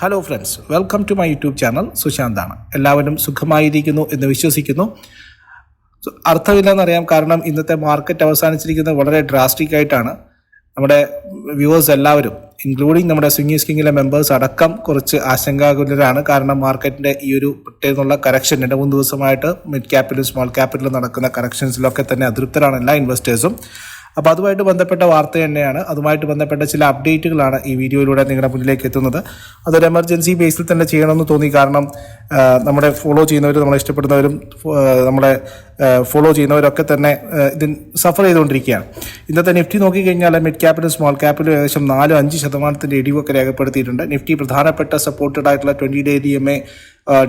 Hello friends welcome to my YouTube channel സുശാന്താണ് എല്ലാവരും സുഖമായിരിക്കുന്നു എന്ന് വിശ്വസിക്കുന്നു. അർത്ഥമില്ലെന്നറിയാം കാരണം ഇന്നത്തെ മാർക്കറ്റ് അവസാനിച്ചിരിക്കുന്നത് വളരെ ഡ്രാസ്റ്റിക് ആയിട്ടാണ്. നമ്മുടെ വ്യൂവേഴ്സ് എല്ലാവരും ഇൻക്ലൂഡിങ് നമ്മുടെ സ്വിംഗി സ്കിങ്ങിലെ മെമ്പേഴ്സ് അടക്കം കുറച്ച് ആശങ്കാകുലരാണ്. കാരണം മാർക്കറ്റിന്റെ ഈ ഒരു പ്രത്യേകമുള്ള കറക്ഷൻ രണ്ട് മൂന്ന് ദിവസമായിട്ട് മിഡ് ക്യാപ്പിലും സ്മോൾ ക്യാപ്പിലും നടക്കുന്ന കറക്ഷൻസിലൊക്കെ തന്നെ അതൃപ്തരാണ് എല്ലാ ഇൻവെസ്റ്റേഴ്സും അപ്പോൾ അതുമായിട്ട് ബന്ധപ്പെട്ട വാർത്ത തന്നെയാണ്. അതുമായിട്ട് ബന്ധപ്പെട്ട ചില അപ്ഡേറ്റുകളാണ് ഈ വീഡിയോയിലൂടെ നിങ്ങളുടെ മുന്നിലേക്ക് എത്തുന്നത്. അതൊരു എമർജൻസി ബേസിൽ തന്നെ ചെയ്യണമെന്ന് തോന്നി. കാരണം നമ്മുടെ ഫോളോ ചെയ്യുന്നവരും നമ്മളെ ഇഷ്ടപ്പെടുന്നവരും നമ്മളെ ഫോളോ ചെയ്യുന്നവരൊക്കെ തന്നെ ഇത് സഫർ ചെയ്തുകൊണ്ടിരിക്കുകയാണ്. ഇന്നത്തെ നിഫ്റ്റി നോക്കിക്കഴിഞ്ഞാൽ മിഡ് ക്യാപ്പിലും സ്മോൾ ക്യാപ്പിലും ഏകദേശം നാലും അഞ്ച് ശതമാനത്തിന്റെ ഇടിവൊക്കെ രേഖപ്പെടുത്തിയിട്ടുണ്ട്. നിഫ്റ്റി പ്രധാനപ്പെട്ട സപ്പോർട്ടഡ് ആയിട്ടുള്ള twenty day D M A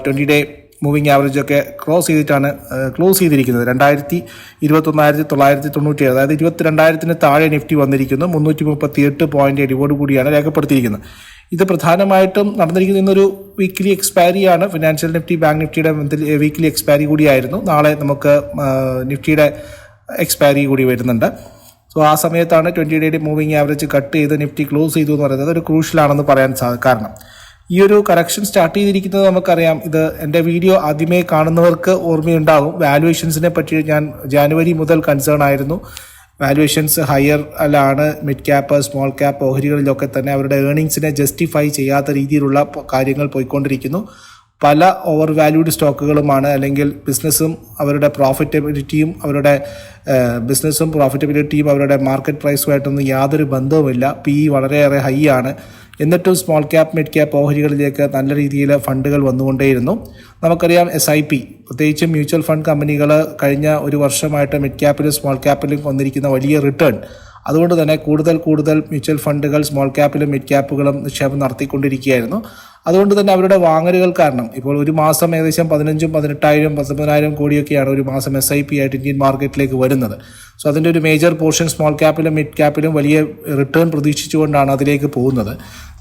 twenty day moving ആവറേജൊക്കെ cross ചെയ്തിട്ടാണ് ക്ലോസ് ചെയ്തിരിക്കുന്നത്. രണ്ടായിരത്തി ഇരുപത്തൊന്നായിരത്തി തൊള്ളായിരത്തി തൊണ്ണൂറ്റി ഏഴ് അതായത് ഇരുപത്തി രണ്ടായിരത്തിന് താഴെ നിഫ്റ്റി വന്നിരിക്കുന്നു. മുന്നൂറ്റി മുപ്പത്തി എട്ട് പോയിന്റ് ഇടിവോട് കൂടിയാണ് രേഖപ്പെടുത്തിയിരിക്കുന്നത്. ഇത് പ്രധാനമായിട്ടും നടന്നിരിക്കുന്ന ഇന്നൊരു വീക്ക്ലി എക്സ്പയറിയാണ് ഫിനാൻഷ്യൽ നിഫ്റ്റി ബാങ്ക് നിഫ്റ്റിയുടെ വീക്ക്ലി എക്സ്പയറി കൂടിയായിരുന്നു. നാളെ നമുക്ക് നിഫ്റ്റിയുടെ എക്സ്പയറി കൂടി വരുന്നുണ്ട്. സോ ആ സമയത്താണ് ട്വന്റി ഡേയുടെ മൂവിങ് ആവറേജ് കട്ട് ചെയ്ത് നിഫ്റ്റി ക്ലോസ് ചെയ്തു എന്ന് പറയുന്നത് ഒരു ക്രൂഷ്യലാണെന്ന് പറയാൻ കാരണം. ഈ ഒരു കറക്ഷൻ സ്റ്റാർട്ട് ചെയ്തിരിക്കുന്നത് നമുക്കറിയാം. ഇത് എന്റെ വീഡിയോ ആദ്യമേ കാണുന്നവർക്ക് ഓർമ്മയുണ്ടാകും. വാലുവേഷൻസിനെ പറ്റി ഞാൻ ജാനുവരി മുതൽ കൺസേൺ ആയിരുന്നു. വാലുവേഷൻസ് ഹയർ അല്ലാണ് മിഡ് ക്യാപ്പ് സ്മോൾ ക്യാപ്പ് ഓഹരികളിലൊക്കെ തന്നെ അവരുടെ ഏർണിങ്സിനെ ജസ്റ്റിഫൈ ചെയ്യാത്ത രീതിയിലുള്ള കാര്യങ്ങൾ പോയിക്കൊണ്ടിരിക്കുന്നു. പല ഓവർ വാല്യൂഡ് സ്റ്റോക്കുകളുമാണ് അല്ലെങ്കിൽ ബിസിനസ്സും അവരുടെ പ്രോഫിറ്റബിലിറ്റിയും അവരുടെ ബിസിനസ്സും പ്രോഫിറ്റബിലിറ്റിയും അവരുടെ മാർക്കറ്റ് പ്രൈസുമായിട്ടൊന്നും യാതൊരു ബന്ധവുമില്ല. പി ഇ വളരെയേറെ ഹൈ ആണ്. എന്നിട്ടും സ്മോൾ ക്യാപ്പ് മിഡ് ക്യാപ്പ് ഓഹരികളിലേക്ക് നല്ല രീതിയിൽ ഫണ്ടുകൾ വന്നുകൊണ്ടേയിരുന്നു. നമുക്കറിയാം എസ് ഐ പി പ്രത്യേകിച്ചും മ്യൂച്വൽ ഫണ്ട് കമ്പനികൾ കഴിഞ്ഞ ഒരു വർഷമായിട്ട് മിഡ് ക്യാപ്പിലും സ്മോൾ ക്യാപ്പിലും വന്നിരിക്കുന്ന വലിയ റിട്ടേൺ അതുകൊണ്ട് തന്നെ കൂടുതൽ കൂടുതൽ മ്യൂച്വൽ ഫണ്ടുകൾ സ്മോൾ ക്യാപ്പിലും മിഡ് ക്യാപ്പുകളും നിക്ഷേപം നടത്തിക്കൊണ്ടിരിക്കുകയായിരുന്നു. അതുകൊണ്ട് തന്നെ അവരുടെ വാങ്ങലുകൾ കാരണം. ഇപ്പോൾ ഒരു മാസം ഏകദേശം പതിനഞ്ചും പതിനെട്ടായിരം പത്തൊമ്പതിനായിരം കോടിയൊക്കെയാണ് ഒരു മാസം എസ് ഐ പി ആയിട്ട് ഇന്ത്യൻ മാർക്കറ്റിലേക്ക് വരുന്നത്. സോ അതിന്റെ ഒരു മേജർ പോർഷൻ സ്മോൾ ക്യാപ്പിലും മിഡ് ക്യാപ്പിലും വലിയ റിട്ടേൺ പ്രതീക്ഷിച്ചുകൊണ്ടാണ് അതിലേക്ക് പോകുന്നത്.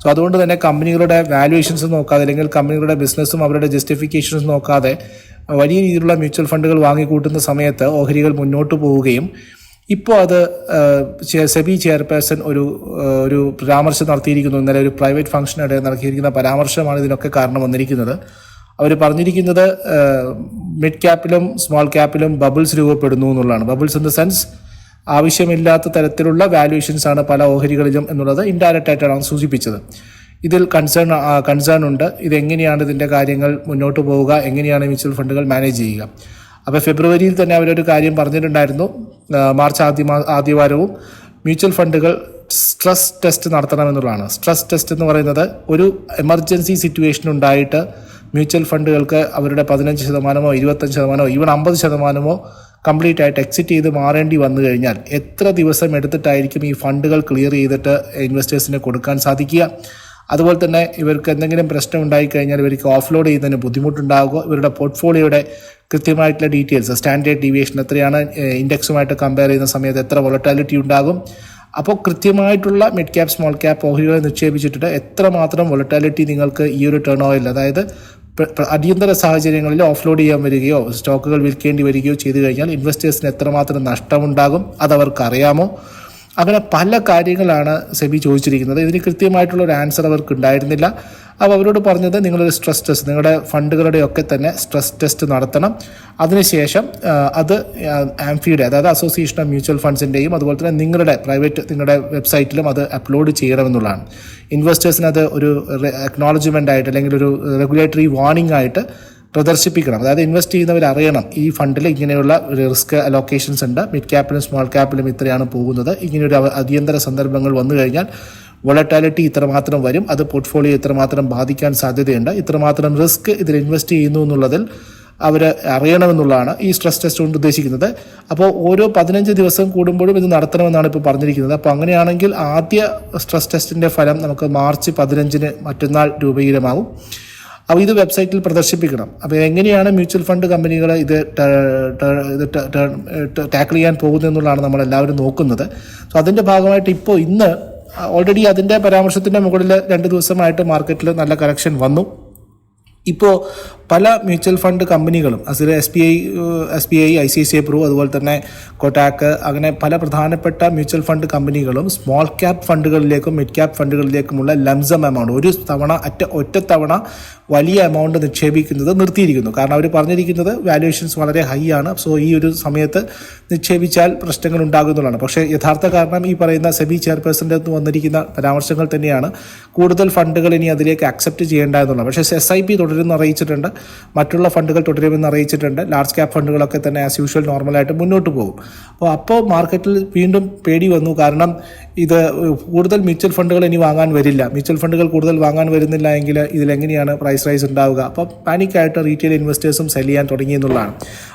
സോ അതുകൊണ്ട് തന്നെ കമ്പനികളുടെ വാല്യുവേഷൻസ് നോക്കാതെ അല്ലെങ്കിൽ കമ്പനികളുടെ ബിസിനസ്സും അവരുടെ ജസ്റ്റിഫിക്കേഷൻസ് നോക്കാതെ വലിയ രീതിയിലുള്ള മ്യൂച്വൽ ഫണ്ടുകൾ വാങ്ങിക്കൂട്ടുന്ന സമയത്ത് ഓഹരികൾ മുന്നോട്ട് പോവുകയും ഇപ്പോൾ അത് സെബി ചെയർപേഴ്സൺ ഒരു ഒരു പരാമർശം നടത്തിയിരിക്കുന്നു. ഇന്നലെ ഒരു പ്രൈവറ്റ് ഫംഗ്ഷനിടെ നടത്തിയിരിക്കുന്ന പരാമർശമാണ് ഇതിനൊക്കെ കാരണം വന്നിരിക്കുന്നത്. അവർ പറഞ്ഞിരിക്കുന്നത് മിഡ് ക്യാപ്പിലും സ്മോൾ ക്യാപ്പിലും ബബിൾസ് രൂപപ്പെടുന്നു എന്നുള്ളതാണ്. ബബിൾസ് ഇൻ ദ സെൻസ് ആവശ്യമില്ലാത്ത തരത്തിലുള്ള വാല്യുവേഷൻസ് ആണ് പല ഓഹരികളിലും എന്നുള്ളത് ഇൻഡയറക്റ്റ് ആയിട്ടാണ് സൂചിപ്പിച്ചത്. ഇതിൽ കൺസേൺ കൺസേൺ ഉണ്ട്. ഇതെങ്ങനെയാണ് ഇതിന്റെ കാര്യങ്ങൾ മുന്നോട്ട് പോവുക? എങ്ങനെയാണ് മ്യൂച്വൽ ഫണ്ടുകൾ മാനേജ് ചെയ്യുക? അപ്പോൾ ഫെബ്രുവരിയിൽ തന്നെ അവരൊരു കാര്യം പറഞ്ഞിട്ടുണ്ടായിരുന്നു. മാർച്ച് ആദ്യ ആദ്യവാരവും മ്യൂച്വൽ ഫണ്ടുകൾ സ്ട്രെസ് ടെസ്റ്റ് നടത്തണമെന്നുള്ളതാണ്. സ്ട്രെസ് ടെസ്റ്റ് എന്ന് പറയുന്നത് ഒരു എമർജൻസി സിറ്റുവേഷൻ ഉണ്ടായിട്ട് മ്യൂച്വൽ ഫണ്ടുകൾക്ക് അവരുടെ പതിനഞ്ച് ശതമാനമോ ഇരുപത്തഞ്ച് ശതമാനമോ ഈവൻ അമ്പത് ശതമാനമോ കംപ്ലീറ്റ് ആയിട്ട് എക്സിറ്റ് ചെയ്ത് മാറേണ്ടി വന്നു കഴിഞ്ഞാൽ എത്ര ദിവസം എടുത്തിട്ടായിരിക്കും ഈ ഫണ്ടുകൾ ക്ലിയർ ചെയ്തിട്ട് ഇൻവെസ്റ്റേഴ്സിന് കൊടുക്കാൻ സാധിക്കുക? അതുപോലെ തന്നെ ഇവർക്ക് എന്തെങ്കിലും പ്രശ്നം ഉണ്ടായിക്കഴിഞ്ഞാൽ ഇവർക്ക് ഓഫ്ലോഡ് ചെയ്യുന്നതിന് ബുദ്ധിമുട്ടുണ്ടാകുക ഇവരുടെ പോർട്ട്ഫോളിയോയുടെ കൃത്യമായിട്ടുള്ള ഡീറ്റെയിൽസ് സ്റ്റാൻഡേർഡ് ഡീവിയേഷൻ എത്രയാണ് ഇൻഡെക്സുമായിട്ട് കമ്പയർ ചെയ്യുന്ന സമയത്ത് എത്ര വൊളറ്റാലിറ്റി ഉണ്ടാകും. അപ്പോൾ കൃത്യമായിട്ടുള്ള മിഡ് ക്യാപ് സ്മോൾ ക്യാപ് ഓഹരികളെ നിക്ഷേപിച്ചിട്ടിട്ട് എത്ര മാത്രം വൊളറ്റാലിറ്റി നിങ്ങൾക്ക് ഈ ഒരു ടേൺ ഓയിൽ അതായത് അടിയന്തര സാഹചര്യങ്ങളിൽ ഓഫ്ലോഡ് ചെയ്യാൻ വരികയോ സ്റ്റോക്കുകൾ വിൽക്കേണ്ടി വരികയോ ചെയ്തു കഴിഞ്ഞാൽ ഇൻവെസ്റ്റേഴ്സിന് എത്രമാത്രം നഷ്ടമുണ്ടാകും അതവർക്ക് അറിയാമോ അങ്ങനെ പല കാര്യങ്ങളാണ് സെബി ചോദിച്ചിരിക്കുന്നത്. ഇതിന് കൃത്യമായിട്ടുള്ള ഒരു ആൻസർ അവർക്ക് ഉണ്ടായിരുന്നില്ല അപ്പോൾ അവരോട് പറഞ്ഞത് നിങ്ങളൊരു സ്ട്രെസ് ടെസ്റ്റ് നിങ്ങളുടെ ഫണ്ടുകളുടെ ഒക്കെ തന്നെ സ്ട്രെസ് ടെസ്റ്റ് നടത്തണം. അതിനുശേഷം അത് ആംഫിയുടെ അതായത് അസോസിയേഷൻ ഓഫ് മ്യൂച്വൽ ഫണ്ട്സിന്റെയും അതുപോലെ തന്നെ നിങ്ങളുടെ പ്രൈവറ്റ് നിങ്ങളുടെ വെബ്സൈറ്റിലും അത് അപ്ലോഡ് ചെയ്യണമെന്നുള്ളതാണ്. ഇൻവെസ്റ്റേഴ്സിന് അത് ഒരു അക്നോളജ്മെന്റ് ആയിട്ട് അല്ലെങ്കിൽ ഒരു റെഗുലേറ്ററി വാർണിംഗ് ആയിട്ട് പ്രദർശിപ്പിക്കണം. അതായത് ഇൻവെസ്റ്റ് ചെയ്യുന്നവർ അറിയണം ഈ ഫണ്ടിൽ ഇങ്ങനെയുള്ള ഒരു റിസ്ക് അലോക്കേഷൻസ് ഉണ്ട്. മിഡ് ക്യാപ്പിലും സ്മോൾ ക്യാപ്പിലും ഇത്രയാണ് പോകുന്നത്. ഇങ്ങനെയൊരു അടിയന്തര സന്ദർഭങ്ങൾ വന്നു കഴിഞ്ഞാൽ വൊളറ്റാലിറ്റി ഇത്രമാത്രം വരും. അത് പോർട്ട്ഫോളിയോ ഇത്രമാത്രം ബാധിക്കാൻ സാധ്യതയുണ്ട്. ഇത്രമാത്രം റിസ്ക് ഇതിൽ ഇൻവെസ്റ്റ് ചെയ്യുന്നു എന്നുള്ളതിൽ അവർ അറിയണമെന്നുള്ളതാണ് ഈ സ്ട്രെസ് ടെസ്റ്റ് കൊണ്ട് ഉദ്ദേശിക്കുന്നത്. അപ്പോൾ ഓരോ പതിനഞ്ച് ദിവസം കൂടുമ്പോഴും ഇത് നടത്തണമെന്നാണ് ഇപ്പോൾ പറഞ്ഞിരിക്കുന്നത്. അപ്പോൾ അങ്ങനെയാണെങ്കിൽ ആദ്യ സ്ട്രെസ് ടെസ്റ്റിന്റെ ഫലം നമുക്ക് മാർച്ച് പതിനഞ്ചിന് മറ്റന്നാൾ രൂപീകരമാകും അപ്പോൾ ഇത് വെബ്സൈറ്റിൽ പ്രദർശിപ്പിക്കണം. അപ്പോൾ എങ്ങനെയാണ് മ്യൂച്വൽ ഫണ്ട് കമ്പനികൾ ഇത് ടാക്കിൾ ചെയ്യാൻ പോകുന്നത് എന്നുള്ളതാണ് നമ്മൾ എല്ലാവരും നോക്കുന്നത്. സോ അതിന്റെ ഭാഗമായിട്ട് ഇപ്പോൾ ഇന്ന് ഓൾറെഡി അതിന്റെ പരാമർശത്തിന്റെ മുകളിൽ രണ്ട് ദിവസമായിട്ട് മാർക്കറ്റിൽ നല്ല കറക്ഷൻ വന്നു. ഇപ്പോൾ പല മ്യൂച്വൽ ഫണ്ട് കമ്പനികളും അതിൽ S B I S B I I C C I Pru അതുപോലെ തന്നെ കൊട്ടാക്ക് അങ്ങനെ പല പ്രധാനപ്പെട്ട മ്യൂച്വൽ ഫണ്ട് കമ്പനികളും സ്മോൾ ക്യാപ് ഫണ്ടുകളിലേക്കും മിഡ് ക്യാപ് ഫണ്ടുകളിലേക്കുമുള്ള ലംസം എമൗണ്ട് ഒരു തവണ അറ്റ ഒറ്റ തവണ വലിയ എമൗണ്ട് നിക്ഷേപിക്കുന്നത് നിർത്തിയിരിക്കുന്നു. കാരണം അവർ പറഞ്ഞിരിക്കുന്നത് വാല്യുവേഷൻസ് വളരെ ഹൈ ആണ്. സോ ഈ ഒരു സമയത്ത് നിക്ഷേപിച്ചാൽ പ്രശ്നങ്ങൾ ഉണ്ടാകുന്നതാണ്. പക്ഷേ യഥാർത്ഥ കാരണം ഈ പറയുന്ന സെബി ചെയർപേഴ്സന്റെ നിന്ന് വന്നിരിക്കുന്ന പരാമർശങ്ങൾ തന്നെയാണ്. കൂടുതൽ ഫണ്ടുകൾ ഇനി അതിലേക്ക് അക്സെപ്റ്റ് ചെയ്യേണ്ട എന്നുള്ളത്. പക്ഷേ എസ് ഐ പി തുടരുന്ന അറിയിച്ചിട്ടുണ്ട്. മറ്റുള്ള ഫണ്ടുകൾ തുടരുമെന്ന് അറിയിച്ചിട്ടുണ്ട്. ലാർജ് ക്യാപ് ഫണ്ടുകളൊക്കെ തന്നെ ആസ് യൂഷ്വൽ നോർമലായിട്ട് മുന്നോട്ട് പോകും. അപ്പോൾ അപ്പോൾ മാർക്കറ്റിൽ വീണ്ടും പേടി വന്നു. കാരണം ഇത് കൂടുതൽ മ്യൂച്വൽ ഫണ്ടുകൾ ഇനി വാങ്ങാൻ വരില്ല. മ്യൂച്വൽ ഫണ്ടുകൾ കൂടുതൽ വാങ്ങാൻ വരുന്നില്ല എങ്കിൽ ഇതിലെങ്ങനെയാണ് പ്രൈസ് റൈസ് ഉണ്ടാവുക? അപ്പോൾ പാനിക്കായിട്ട് റീറ്റെയിൽ ഇൻവെസ്റ്റേഴ്സും സെൽ ചെയ്യാൻ തുടങ്ങി എന്നുള്ളതാണ്.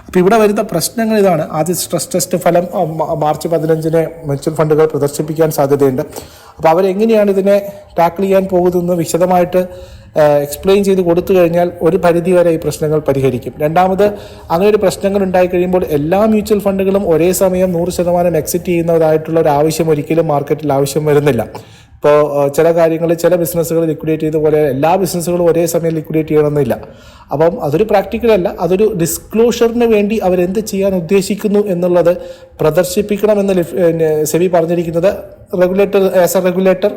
അപ്പോൾ ഇവിടെ വരുന്ന പ്രശ്നങ്ങൾ ഇതാണ്. ആദ്യ സ്ട്രെസ് ടെസ്റ്റ് ഫലം മാർച്ച് പതിനഞ്ചിന് മ്യൂച്വൽ ഫണ്ടുകൾ പ്രദർശിപ്പിക്കാൻ സാധ്യതയുണ്ട്. അപ്പോൾ അവരെങ്ങനെയാണ് ഇതിനെ ടാക്കിൾ ചെയ്യാൻ പോകുന്നതെന്ന് വിശദമായിട്ട് എക്സ്പ്ലെയിൻ ചെയ്ത് കൊടുത്തു കഴിഞ്ഞാൽ ഒരു പരിധി വരെ ഈ പ്രശ്നങ്ങൾ പരിഹരിക്കും. രണ്ടാമത് അങ്ങനെ ഒരു പ്രശ്നങ്ങൾ ഉണ്ടായി കഴിയുമ്പോൾ എല്ലാ മ്യൂച്വൽ ഫണ്ടുകളും ഒരേ സമയം നൂറ് ശതമാനം എക്സിറ്റ് ചെയ്യുന്നതായിട്ടുള്ള ഒരു ആവശ്യം ഒരിക്കലും മാർക്കറ്റിൽ ആവശ്യം വരുന്നില്ല. ഇപ്പോൾ ചില കാര്യങ്ങൾ ചില ബിസിനസ്സുകൾ ലിക്വിഡേറ്റ് ചെയ്ത പോലെ എല്ലാ ബിസിനസ്സുകളും ഒരേ സമയം ലിക്വിഡേറ്റ് ചെയ്യണമെന്നില്ല. അപ്പം അതൊരു പ്രാക്ടിക്കൽ അല്ല അതൊരു ഡിസ്ക്ലോഷറിന് വേണ്ടി അവരെന്ത് ചെയ്യാൻ ഉദ്ദേശിക്കുന്നു എന്നുള്ളത് പ്രദർശിപ്പിക്കണമെന്ന് സെബി പറഞ്ഞിരിക്കുന്നത് റെഗുലേറ്റർ ആസ് എ റെഗുലേറ്റർ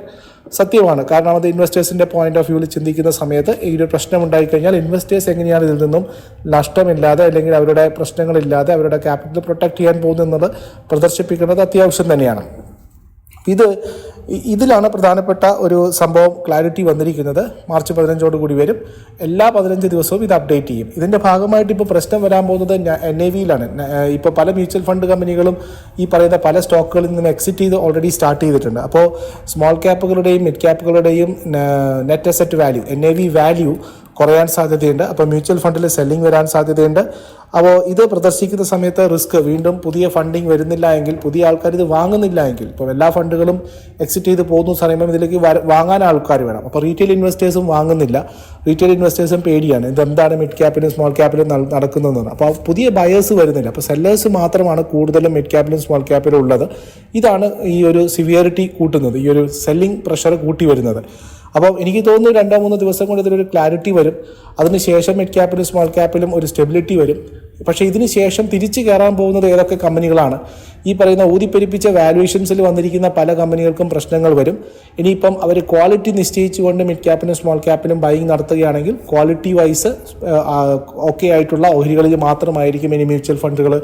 സത്യമാണ്. കാരണം അത് ഇൻവെസ്റ്റേഴ്സിന്റെ പോയിന്റ് ഓഫ് വ്യൂവിൽ ചിന്തിക്കുന്ന സമയത്ത് ഈ ഒരു പ്രശ്നം ഉണ്ടായിക്കഴിഞ്ഞാൽ ഇൻവെസ്റ്റേഴ്സ് എങ്ങനെയാണ് ഇതിൽ നിന്നും നഷ്ടമില്ലാതെ അല്ലെങ്കിൽ അവരുടെ പ്രശ്നങ്ങളില്ലാതെ അവരുടെ ക്യാപിറ്റൽ പ്രൊട്ടക്ട് ചെയ്യാൻ പോകുന്നത് പ്രദർശിപ്പിക്കേണ്ടത് അത്യാവശ്യം തന്നെയാണ്. ഇത് ഇതിലാണ് പ്രധാനപ്പെട്ട ഒരു സംഭവം ക്ലാരിറ്റി വന്നിരിക്കുന്നത്. മാർച്ച് പതിനഞ്ചോട് കൂടി വരും. എല്ലാ പതിനഞ്ച് ദിവസവും ഇത് അപ്ഡേറ്റ് ചെയ്യും. ഇതിന്റെ ഭാഗമായിട്ട് ഇപ്പോൾ പ്രശ്നം വരാൻ പോകുന്നത് എൻ എ വിയിലാണ്. ഇപ്പോൾ പല മ്യൂച്വൽ ഫണ്ട് കമ്പനികളും ഈ പറയുന്ന പല സ്റ്റോക്കുകളിൽ നിന്നും എക്സിറ്റ് ചെയ്ത് ഓൾറെഡി സ്റ്റാർട്ട് ചെയ്തിട്ടുണ്ട്. അപ്പോൾ സ്മോൾ ക്യാപ്പുകളുടെയും mid ക്യാപ്പുകളുടെയും net asset value N A V value കുറയാൻ സാധ്യതയുണ്ട്. അപ്പോൾ മ്യൂച്വൽ ഫണ്ടിൽ സെല്ലിംഗ് വരാൻ സാധ്യതയുണ്ട്. അപ്പോൾ ഇത് പ്രദർശിക്കുന്ന സമയത്ത് റിസ്ക് വീണ്ടും പുതിയ ഫണ്ടിങ് വരുന്നില്ല എങ്കിൽ പുതിയ ആൾക്കാർ ഇത് വാങ്ങുന്നില്ല എങ്കിൽ ഇപ്പോൾ എല്ലാ ഫണ്ടുകളും എക്സിറ്റ് ചെയ്ത് പോകുന്ന സമയം ഇതിലേക്ക് വാങ്ങാൻ ആൾക്കാർ വേണം. അപ്പോൾ റീറ്റെയിൽ ഇൻവെസ്റ്റേഴ്സും വാങ്ങുന്നില്ല. റീറ്റെയിൽ ഇൻവെസ്റ്റേഴ്സും പേടിയാണ്. ഇതെന്താണ് മിഡ് ക്യാപ്പിലും സ്മോൾ ക്യാപ്പിലും നട- നടക്കുന്നതെന്ന്. അപ്പോൾ പുതിയ ബയേഴ്സ് വരുന്നില്ല. അപ്പോൾ സെല്ലേഴ്സ് മാത്രമാണ് കൂടുതലും മിഡ് ക്യാപ്പിലും സ്മോൾ ക്യാപ്പിലും ഉള്ളത്. ഇതാണ് ഈ ഒരു സിവിയറിറ്റി കൂട്ടുന്നത്. ഈ ഒരു സെല്ലിംഗ് പ്രഷർ കൂട്ടി വരുന്നത്. അപ്പോൾ എനിക്ക് തോന്നുന്നു രണ്ടോ മൂന്നോ ദിവസം കൊണ്ട് ഇതിലൊരു ക്ലാരിറ്റി വരും. അതിനുശേഷം മിഡ് ക്യാപ്പിലും സ്മോൾ ക്യാപ്പിലും ഒരു സ്റ്റെബിലിറ്റി വരും. പക്ഷേ ഇതിന് ശേഷം തിരിച്ചു കയറാൻ പോകുന്നത് ഏതൊക്കെ കമ്പനികളാണ്? ഈ പറയുന്ന ഊതിപ്പെരിപ്പിച്ച വാല്യുവേഷൻസിൽ വന്നിരിക്കുന്ന പല കമ്പനികൾക്കും പ്രശ്നങ്ങൾ വരും. ഇനിയിപ്പം അവർ ക്വാളിറ്റി നിശ്ചയിച്ചുകൊണ്ട് മിഡ് ക്യാപ്പിലും സ്മോൾ ക്യാപ്പിലും ബൈങ് നടത്തുകയാണെങ്കിൽ ക്വാളിറ്റി വൈസ് ഓക്കെ ആയിട്ടുള്ള ഓഹരികളിൽ മാത്രമായിരിക്കും ഇനി മ്യൂച്വൽ ഫണ്ടുകൾ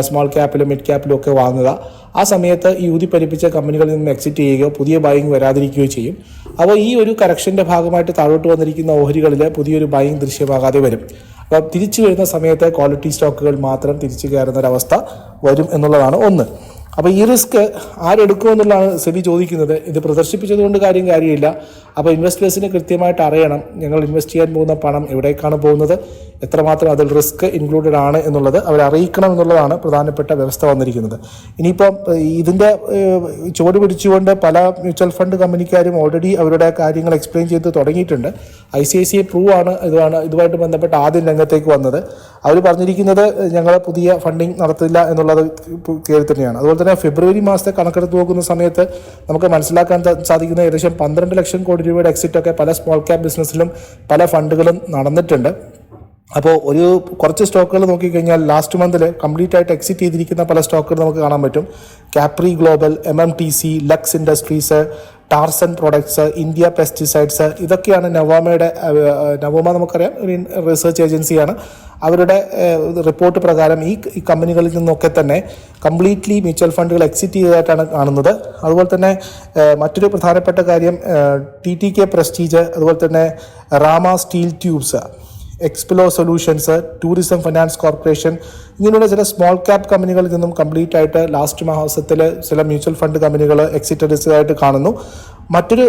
സ്മോൾ ക്യാപ്പിലും മിഡ് ക്യാപ്പിലും ഒക്കെ വാങ്ങുക. ആ സമയത്ത് ഈ ഊതി പലിപ്പിച്ച കമ്പനികളിൽ നിന്ന് എക്സിറ്റ് ചെയ്യുകയോ പുതിയ ബൈങ് വരാതിരിക്കുകയോ ചെയ്യും. അപ്പോൾ ഈ ഒരു കറക്ഷന്റെ ഭാഗമായിട്ട് താഴോട്ട് വന്നിരിക്കുന്ന ഓഹരികളിൽ പുതിയൊരു ബൈങ് ദൃശ്യമാകാതെ വരും. അപ്പോൾ തിരിച്ചു വരുന്ന സമയത്ത് ക്വാളിറ്റി സ്റ്റോക്കുകൾ മാത്രം തിരിച്ചു കയറുന്ന ഒരവസ്ഥ വരും എന്നുള്ളതാണ് ഒന്ന്. അപ്പോൾ ഈ റിസ്ക് ആരെടുക്കുമെന്നുള്ളതാണ് സെബി ചോദിക്കുന്നത്. ഇത് പ്രദർശിപ്പിച്ചതുകൊണ്ട് കാര്യം കാര്യമില്ല. അപ്പോൾ ഇൻവെസ്റ്റേഴ്സിന് കൃത്യമായിട്ട് അറിയണം. ഞങ്ങൾ ഇൻവെസ്റ്റ് ചെയ്യാൻ പോകുന്ന പണം എവിടേക്കാണ് പോകുന്നത്? എത്രമാത്രം അതിൽ റിസ്ക് ഇൻക്ലൂഡഡ് ആണ് എന്നുള്ളത് അവരെ അറിയിക്കണം എന്നുള്ളതാണ് പ്രധാനപ്പെട്ട വ്യവസ്ഥ വന്നിരിക്കുന്നത്. ഇനിയിപ്പം ഇതിന്റെ ചുവട് പിടിച്ചുകൊണ്ട് പല മ്യൂച്വൽ ഫണ്ട് കമ്പനിക്കാരും ഓൾറെഡി അവരുടെ കാര്യങ്ങൾ എക്സ്പ്ലെയിൻ ചെയ്ത് തുടങ്ങിയിട്ടുണ്ട്. I C I C Pru ആണ് ഇതാണ് ഇതുമായിട്ട് ബന്ധപ്പെട്ട് ആദ്യം രംഗത്തേക്ക് വന്നത്. അവർ പറഞ്ഞിരിക്കുന്നത് ഞങ്ങൾ പുതിയ ഫണ്ടിങ് നടത്തില്ല എന്നുള്ളത് കയറി തന്നെയാണ് അതുപോലെ തന്നെ ഫെബ്രുവരി മാസത്തെ കണക്കെടുത്ത് നോക്കുന്ന സമയത്ത് നമുക്ക് മനസ്സിലാക്കാൻ സാധിക്കുന്ന ഏകദേശം പന്ത്രണ്ട് ലക്ഷം കോടി രൂപയുടെ എക്സിറ്റ് ഒക്കെ പല സ്മോൾ ക്യാപ് ബിസിനസ്സിലും പല ഫണ്ടുകളും നടന്നിട്ടുണ്ട്. അപ്പോൾ ഒരു കുറച്ച് സ്റ്റോക്കുകൾ നോക്കിക്കഴിഞ്ഞാൽ ലാസ്റ്റ് മന്തിൽ കംപ്ലീറ്റ് ആയിട്ട് എക്സിറ്റ് ചെയ്തിരിക്കുന്ന പല സ്റ്റോക്കുകൾ നമുക്ക് കാണാൻ പറ്റും. Capri Global M M T C Lux industries Tarson products India pesticides ഇതൊക്കെയാണ് നവോമയുടെ നവോമ നമുക്കറിയാം ഒരു റിസർച്ച് ഏജൻസിയാണ് അവരുടെ റിപ്പോർട്ട് പ്രകാരം ഈ കമ്പനികളിൽ നിന്നൊക്കെ തന്നെ കംപ്ലീറ്റ്ലി മ്യൂച്വൽ ഫണ്ടുകൾ എക്സിറ്റ് ചെയ്തതായിട്ടാണ് കാണുന്നത്. അതുപോലെ തന്നെ മറ്റൊരു പ്രധാനപ്പെട്ട കാര്യം ടി ടി കെ പ്രസ്റ്റീജ് അതുപോലെ തന്നെ Rama steel tubes Expleo solutions tourism finance corporation ഇങ്ങനെയുള്ള ചില സ്മോൾ ക്യാപ് കമ്പനികളിൽ നിന്നും കംപ്ലീറ്റ് ആയിട്ട് ലാസ്റ്റ് മാസത്തിൽ ചില മ്യൂച്വൽ ഫണ്ട് കമ്പനികൾ എക്സിറ്റ് എടുത്തതായിട്ട് കാണുന്നു. മറ്റൊരു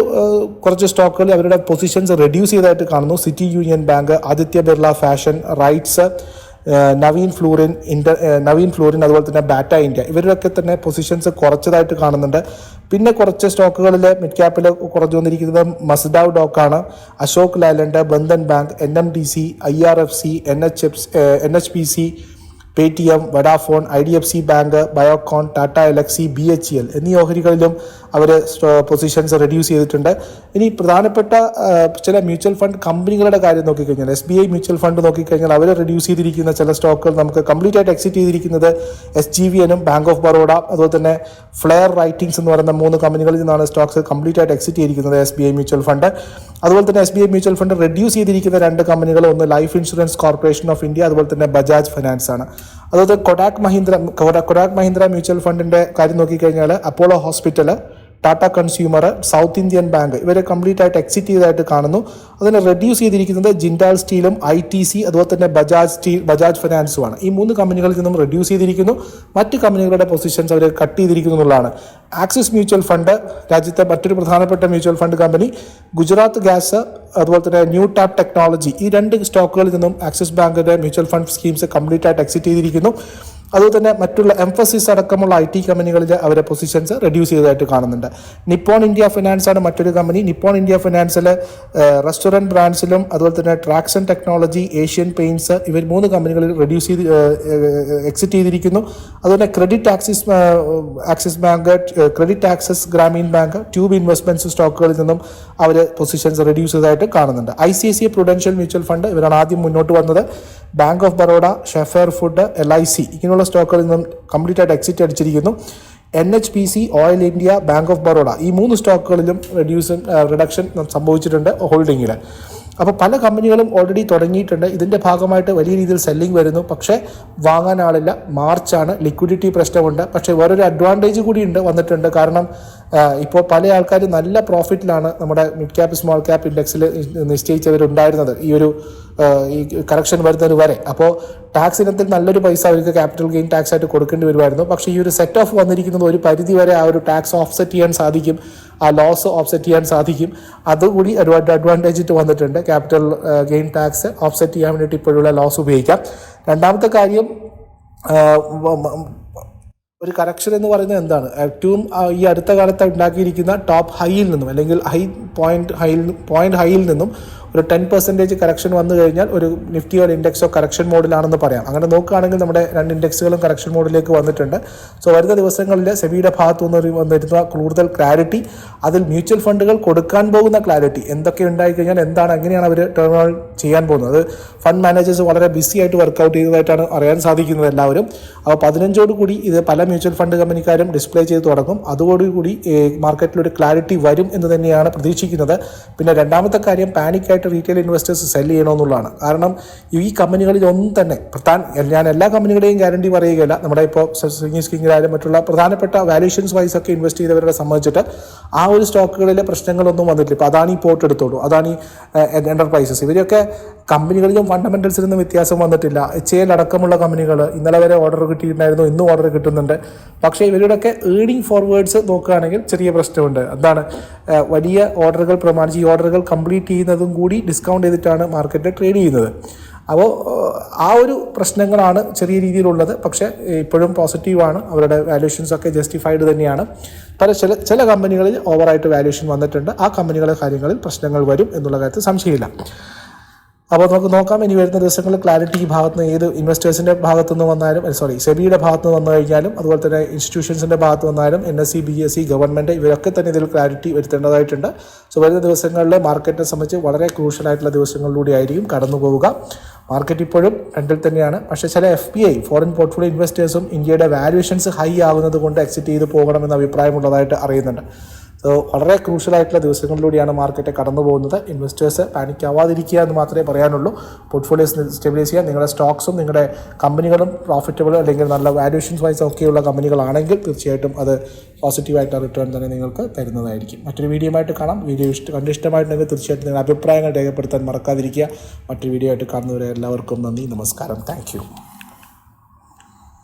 കുറച്ച് സ്റ്റോക്കുകൾ അവരുടെ പൊസിഷൻസ് റെഡ്യൂസ് ചെയ്തതായിട്ട് കാണുന്നു. City Union bank Aditya Birla fashion RITES Navin fluorine inter Navin fluorine അതുപോലെ തന്നെ ബാറ്റ ഇന്ത്യ ഇവരുടെയൊക്കെ തന്നെ പൊസിഷൻസ് കുറച്ചതായിട്ട് കാണുന്നുണ്ട്. പിന്നെ കുറച്ച് സ്റ്റോക്കുകളിൽ മിഡ് ക്യാപ്പിൽ കുറഞ്ഞു വന്നിരിക്കുന്നത് മസ്ഡാവ് ഡോക്കാണ് Ashok Leyland Bandhan bank N M D C I R F C N H N H P C Paytm Vodafone I D F C bank Biocon Tata Elxsi B H L എന്നീ ഓഹരികളിലും അവർ positions reduce ചെയ്തിട്ടുണ്ട്. ഇനി പ്രധാനപ്പെട്ട ചില mutual fund കമ്പനികളുടെ കാര്യം നോക്കിക്കഴിഞ്ഞാൽ S B I mutual fund നോക്കിക്കഴിഞ്ഞാൽ അവർ റെഡ്യൂസ് ചെയ്തിരിക്കുന്ന ചില സ്റ്റോക്കുകൾ നമുക്ക് കംപ്ലീറ്റ് ആയിട്ട് എക്സിറ്റ് ചെയ്തിരിക്കുന്നത് എസ് ജി വി എനും ബാങ്ക് ഓഫ് ബറോഡ അതുപോലെ തന്നെ ഫ്ലെയർ റൈറ്റിംഗ്സ് എന്ന് പറയുന്ന മൂന്ന് കമ്പനികളിൽ നിന്നാണ് സ്റ്റോക്സ് കംപ്ലീറ്റ് ആയിട്ട് എക്സിറ്റ് ചെയ്തിരിക്കുന്നത് S B I mutual fund അതുപോലെ തന്നെ S B I mutual fund reduce ചെയ്തിരിക്കുന്ന രണ്ട് കമ്പനികൾ ഒന്ന് life insurance corporation of India അതുപോലെ തന്നെ ബജാജ് ഫിനാൻസ് ആണ്. അതുപോലെ കൊഡാക് മഹീന്ദ്ര കൊഡാ- കൊഡാക് മഹീന്ദ്ര മ്യൂച്വൽ ഫണ്ടിന്റെ കാര്യം നോക്കിക്കഴിഞ്ഞാൽ Apollo hospital Tata consumer south Indian bank ഇവരെ കംപ്ലീറ്റ് ആയിട്ട് എക്സിറ്റ് ചെയ്തതായിട്ട് കാണുന്നു. അതിനെ റെഡ്യൂസ് ചെയ്തിരിക്കുന്നത് ജിൻഡാൽ സ്റ്റീലും ഐ ടി സി അതുപോലെ തന്നെ ബജാജ് സ്റ്റീൽ ബജാജ് ഫിനാൻസുമാണ് ഈ മൂന്ന് കമ്പനികളിൽ നിന്നും റെഡ്യൂസ് ചെയ്തിരിക്കുന്നു. മറ്റ് കമ്പനികളുടെ പൊസിഷൻസ് അവർ കട്ട് ചെയ്തിരിക്കുന്നു എന്നുള്ളതാണ്. ആക്സിസ് മ്യൂച്വൽ ഫണ്ട് രാജ്യത്തെ മറ്റൊരു പ്രധാനപ്പെട്ട mutual fund company Gujarat gas അതുപോലെ തന്നെ ന്യൂ ടാപ്പ് ടെക്നോളജി ഈ രണ്ട് സ്റ്റോക്കുകളിൽ നിന്നും ആക്സിസ് ബാങ്കിന്റെ മ്യൂച്വൽ ഫണ്ട് സ്കീംസ് കംപ്ലീറ്റ് ആയിട്ട് എക്സിറ്റ് ചെയ്തിരിക്കുന്നു. അതുപോലെ തന്നെ മറ്റുള്ള എംഫസിസ് അടക്കമുള്ള ഐ ടി കമ്പനികളിൽ അവരെ പൊസിഷൻസ് റെഡ്യൂസ് ചെയ്തതായിട്ട് കാണുന്നുണ്ട്. നിപ്പോൺ ഇന്ത്യ ഫിനാൻസ് ആണ് മറ്റൊരു കമ്പനി നിപ്പോൺ ഇന്ത്യ ഫിനാൻസിൽ റെസ്റ്റോറന്റ് ബ്രാൻഡ്സിലും അതുപോലെ തന്നെ ട്രാക്സൺ ടെക്നോളജി ഏഷ്യൻ പെയിന്റ്സ് ഇവർ മൂന്ന് കമ്പനികളിൽ റെഡ്യൂസ് ചെയ്ത് എക്സിറ്റ് ചെയ്തിരിക്കുന്നു. അതുപോലെ credit axis axis bank credit access Grameen bank tube investments സ്റ്റോക്കുകളിൽ നിന്നും അവർ പൊസിഷൻസ് റെഡ്യൂസ് ചെയ്തതായിട്ട് കാണുന്നുണ്ട്. I C C prudential mutual fund ഇവരാണ് ആദ്യം മുന്നോട്ട് വന്നത്. ബാങ്ക് ഓഫ് ബറോഡ ഷെഫർ ഫുഡ് എൽ ഐ സി ഇങ്ങനെയുള്ള സ്റ്റോക്കുകളിൽ നിന്നും കംപ്ലീറ്റ് ആയിട്ട് exit അടിച്ചിരിക്കുന്നു. N H P C oil India bank of Baroda ഈ മൂന്ന് സ്റ്റോക്കുകളിലും റെഡ്യൂസ് റിഡക്ഷൻ സംഭവിച്ചിട്ടുണ്ട് ഹോൾഡിങ്ങിൽ അപ്പോൾ പല കമ്പനികളും ഓൾറെഡി തുടങ്ങിയിട്ടുണ്ട്. ഇതിന്റെ ഭാഗമായിട്ട് വലിയ രീതിയിൽ സെല്ലിംഗ് വരുന്നു. പക്ഷേ വാങ്ങാൻ ആളില്ല. മാർച്ചാണ് ലിക്വിഡിറ്റി പ്രശ്നമുണ്ട്. പക്ഷേ വേറൊരു അഡ്വാന്റേജ് കൂടി ഉണ്ട് വന്നിട്ടുണ്ട്. കാരണം ഇപ്പോൾ പല ആൾക്കാരും നല്ല പ്രോഫിറ്റിലാണ് നമ്മുടെ മിഡ് ക്യാപ്പ് സ്മോൾ ക്യാപ് ഇൻഡെക്സിൽ നിശ്ചയിച്ചവരുണ്ടായിരുന്നത് ഈ ഒരു ഈ കറക്ഷൻ വരുന്നത് വരെ. അപ്പോൾ ടാക്സ് ഇനത്തിൽ നല്ലൊരു പൈസ അവർക്ക് ക്യാപിറ്റൽ ഗെയിൻ ടാക്സ് ആയിട്ട് കൊടുക്കേണ്ടി വരുമായിരുന്നു. പക്ഷേ ഈ ഒരു സെറ്റ് ഓഫ് വന്നിരിക്കുന്നത് ഒരു പരിധി വരെ ആ ഒരു ടാക്സ് ഓഫ്സെറ്റ് ചെയ്യാൻ സാധിക്കും. ആ ലോസ് ഓഫ്സെറ്റ് ചെയ്യാൻ സാധിക്കും. അതുകൂടി ഒരു അഡ്വാന്റേജ് വന്നിട്ടുണ്ട്. ക്യാപിറ്റൽ ഗെയിൻ ടാക്സ് ഓഫ്സെറ്റ് ചെയ്യാൻ വേണ്ടിയിട്ട് ഇപ്പോഴുള്ള ലോസ് ഉപയോഗിക്കാം. രണ്ടാമത്തെ കാര്യം ഒരു കറക്ഷൻ എന്ന് പറയുന്നത് എന്താണ്? ഏറ്റവും ഈ അടുത്ത കാലത്ത് ഉണ്ടാക്കിയിരിക്കുന്ന ടോപ്പ് ഹൈയിൽ നിന്നും അല്ലെങ്കിൽ ഹൈ പോയിന്റ് ഹൈയിൽ പോയിന്റ് ഹൈയിൽ നിന്നും ഒരു ടെൻ പെർസെന്റേജ് കറക്ഷൻ വന്നു കഴിഞ്ഞാൽ ഒരു നിഫ്റ്റിയോ ഇൻഡെക്സോ കറക്ഷൻ മോഡിലാണെന്ന് പറയാം. അങ്ങനെ നോക്കുകയാണെങ്കിൽ നമ്മുടെ രണ്ട് ഇൻഡെക്സുകളും കറക്ഷൻ മോഡിലേക്ക് വന്നിട്ടുണ്ട്. സോ വരുന്ന ദിവസങ്ങളിൽ സെബിയുടെ ഭാഗത്തു നിന്ന് വന്നിരുന്ന കൂടുതൽ ക്ലാരിറ്റി അതിൽ മ്യൂച്വൽ ഫണ്ടുകൾ കൊടുക്കാൻ പോകുന്ന ക്ലാരിറ്റി എന്തൊക്കെ ഉണ്ടായിക്കഴിഞ്ഞാൽ എന്താണ് എങ്ങനെയാണ് അവർ ടേൺ ചെയ്യാൻ പോകുന്നത്? ഫണ്ട് മാനേജേഴ്സ് വളരെ ബിസി ആയിട്ട് വർക്കൗട്ട് ചെയ്തതായിട്ടാണ് അറിയാൻ സാധിക്കുന്നത് എല്ലാവരും. അപ്പോൾ പതിനഞ്ചോട് കൂടി ഇത് പല മ്യൂച്വൽ ഫണ്ട് കമ്പനിക്കാരും ഡിസ്പ്ലേ ചെയ്ത് തുടങ്ങും. അതോടുകൂടി മാർക്കറ്റിൽ ഒരു ക്ലാരിറ്റി വരും എന്ന് തന്നെയാണ് പ്രതീക്ഷിക്കുന്നത്. പിന്നെ രണ്ടാമത്തെ കാര്യം പാനിക് ആയിട്ട് റീറ്റെയിൽ ഇൻവെസ്റ്റേഴ്സ് സെൽ ചെയ്യണമെന്നുള്ളതാണ്. കാരണം ഈ കമ്പനികളിൽ ഒന്നും തന്നെ പ്രധാന ഞാൻ എല്ലാ കമ്പനികളെയും ഗ്യാരണ്ടി പറയുകയില്ല. നമ്മുടെ ഇപ്പോൾ സ്വിംഗി സ്കിങ്ങിലായാലും മറ്റുള്ള പ്രധാനപ്പെട്ട വാല്യൂഷൻസ് വൈസ് ഒക്കെ ഇൻവെസ്റ്റ് ചെയ്തവരെ സംബന്ധിച്ചിട്ട് ആ ഒരു സ്റ്റോക്കുകളിലെ പ്രശ്നങ്ങളൊന്നും വന്നിട്ടില്ല. ഇപ്പോൾ അതാണ് ഈ പോർട്ട് എടുത്തോളൂ. അതാണ് ഈ എന്റർപ്രൈസസ് ഇവരൊക്കെ കമ്പനികളിലും ഫണ്ടമെന്റൽസിൽ നിന്നും വ്യത്യാസം വന്നിട്ടില്ല. എച്ച് എൽ അടക്കമുള്ള കമ്പനികൾ ഇന്നലെ വരെ ഓർഡർ കിട്ടിയിട്ടുണ്ടായിരുന്നു ഇന്നും ഓർഡർ കിട്ടുന്നുണ്ട്. പക്ഷേ ഇവരുടെയൊക്കെ ഏണിംഗ് ഫോർവേഡ്സ് നോക്കുകയാണെങ്കിൽ ചെറിയ പ്രശ്നമുണ്ട്. എന്താണ് വലിയ ഓർഡറുകൾ പ്രമാണിച്ച് ഈ ഓർഡറുകൾ കംപ്ലീറ്റ് ചെയ്യുന്നതും കൂടി ഡിസ്കൗണ്ട് ചെയ്തിട്ടാണ് മാർക്കറ്റ് ട്രേഡ് ചെയ്യുന്നത്. അപ്പോൾ ആ ഒരു പ്രശ്നങ്ങളാണ് ചെറിയ രീതിയിലുള്ളത്. പക്ഷേ ഇപ്പോഴും പോസിറ്റീവാണ് അവരുടെ വാല്യൂഷൻസ് ഒക്കെ ജസ്റ്റിഫൈഡ് തന്നെയാണ്. പല ചില ചില കമ്പനികളിൽ ഓവറായിട്ട് വാല്യൂഷൻ വന്നിട്ടുണ്ട്. ആ കമ്പനികളുടെ കാര്യങ്ങളിൽ പ്രശ്നങ്ങൾ വരും എന്നുള്ള കാര്യത്തിൽ സംശയമില്ല. അപ്പോൾ നമുക്ക് നോക്കാം. ഇനി വരുന്ന ദിവസങ്ങളിൽ ക്ലാരിറ്റി ഈ ഭാഗത്ത് നിന്ന് ഏത് ഇൻവെസ്റ്റേഴ്സിന്റെ ഭാഗത്തു നിന്ന് വന്നാലും സോറി സെബിയുടെ ഭാഗത്ത് നിന്ന് വന്നു കഴിഞ്ഞാലും അതുപോലെ തന്നെ ഇൻസ്റ്റിറ്റ്യൂഷൻസിന്റെ ഭാഗത്ത് വന്നാലും N S C B S C government ഇവരൊക്കെ തന്നെ ഇതിൽ ക്ലാരിറ്റി വരുത്തേണ്ടതായിട്ടുണ്ട്. സോ വരുന്ന ദിവസങ്ങളിൽ മാർക്കറ്റിനെ സംബന്ധിച്ച് വളരെ ക്രൂഷ്യലായിട്ടുള്ള ദിവസങ്ങളിലൂടെ ആയിരിക്കും കടന്നു പോവുക. മാർക്കറ്റ് ഇപ്പോഴും രണ്ടിൽ തന്നെയാണ്. പക്ഷേ ചില F P I foreign portfolio ഇൻവെസ്റ്റേഴ്സും ഇന്ത്യയുടെ വാല്യുവേഷൻസ് ഹൈ ആകുന്നത് കൊണ്ട് എക്സിറ്റ് ചെയ്ത് പോകണമെന്ന അഭിപ്രായമുള്ളതായിട്ട് അറിയുന്നുണ്ട്. സോ വളരെ ക്രൂഷ്യൽ ആയിട്ടുള്ള ദിവസങ്ങളിലൂടെയാണ് മാർക്കറ്റ് കടന്നു പോകുന്നത്. ഇൻവെസ്റ്റേഴ്സ് പാനിക് ആവാതിരിക്കുക എന്ന് മാത്രമേ പറയാനുള്ളൂ. പോർട്ട്ഫോളിയോസ് സ്റ്റെബിലൈസ് ചെയ്യുക. നിങ്ങളുടെ സ്റ്റോക്സും നിങ്ങളുടെ കമ്പനികളും പ്രോഫിറ്റബിൾ അല്ലെങ്കിൽ നല്ല വാല്യൂഷൻസ് വൈസ് ഒക്കെയുള്ള കമ്പനികളാണെങ്കിൽ തീർച്ചയായിട്ടും അത് പോസിറ്റീവായിട്ടുള്ള റിട്ടേൺ തന്നെ നിങ്ങൾക്ക് തരുന്നതായിരിക്കും. മറ്റൊരു വീഡിയോ ആയിട്ട് കാണാം. വീഡിയോ ഇഷ്ട കണ്ട് ഇഷ്ടമായിട്ടുണ്ടെങ്കിൽ തീർച്ചയായിട്ടും നിങ്ങളുടെ അഭിപ്രായങ്ങൾ രേഖപ്പെടുത്താൻ മറക്കാതിരിക്കുക. മറ്റൊരു വീഡിയോ ആയിട്ട് കാണുന്നവരെ എല്ലാവർക്കും നന്ദി. നമസ്കാരം. താങ്ക്